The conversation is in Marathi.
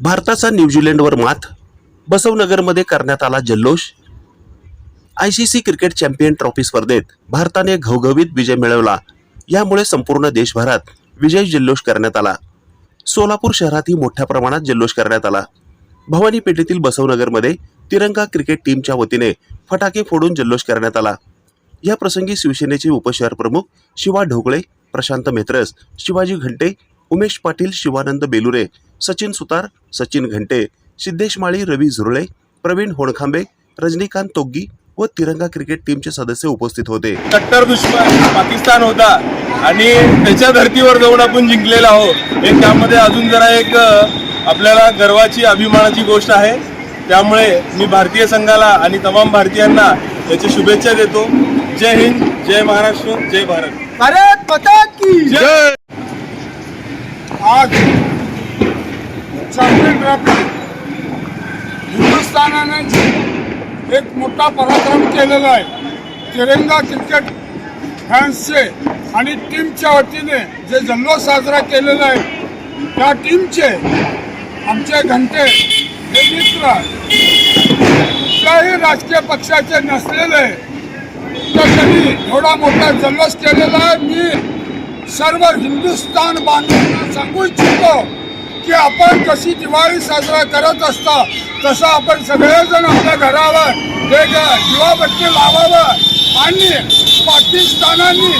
भारताचा न्यूझीलंडवर मात बसवनगरमध्ये करण्यात आला जल्लोष. I C C cricket champion trophy स्पर्धेत भारताने घवघवीत विजय मिळवला. यामुळे संपूर्ण देशभरात विजय जल्लोष करण्यात आला. सोलापूर शहरातही मोठ्या प्रमाणात जल्लोष करण्यात आला. भवानी पेठेतील बसवनगरमध्ये तिरंगा क्रिकेट टीमच्या वतीने फटाके फोडून जल्लोष करण्यात आला. या प्रसंगी शिवसेनेचे उपशहर प्रमुख शिवा ढोकळे प्रशांत मेत्रस शिवाजी घंटे उमेश पाटील शिवानंद बेलुरे सचिन सुतार सचिन घंटे सिद्धेश माळी रवी झुरळे प्रवीण होणखांबे रजनीकांत तोग्गी व तिरंगा क्रिकेट टीमचे सदस्य उपस्थित होते. कट्टर दुश्मन पाकिस्तान होता आणि त्याच्या धर्तीवर जाऊन आपण जिंकलेला आहोत. एक त्यामध्ये अजून जरा एक आपल्याला गर्वाची अभिमानाची गोष्ट आहे. त्यामुळे मी भारतीय संघाला आणि तमाम भारतीयांना याची शुभेच्छा देतो. जय हिंद जय महाराष्ट्र जय भारत. भारत माता की जय! आज चॅम्पियन ट्रॉफी हिंदुस्थानाने एक मोठा पराक्रम केलेला आहे. तिरंगा क्रिकेट फॅन्सचे आणि टीमच्या वतीने जे जल्लोष साजरा केलेला आहे त्या टीमचे आमचे घंटे हे मित्र कुठल्याही राजकीय पक्षाचे नसलेले तर त्यांनी एवढा मोठा जल्लोष केलेला आहे. मी सर्व हिंदुस्थान बांधवांना सांगू इच्छितो की आपण कशी दिवाळी साजरा करत असता तसं आपण सगळेजण आपल्या घरावर एक दिवाबत्ती लावावं. आणि पाकिस्तानांनी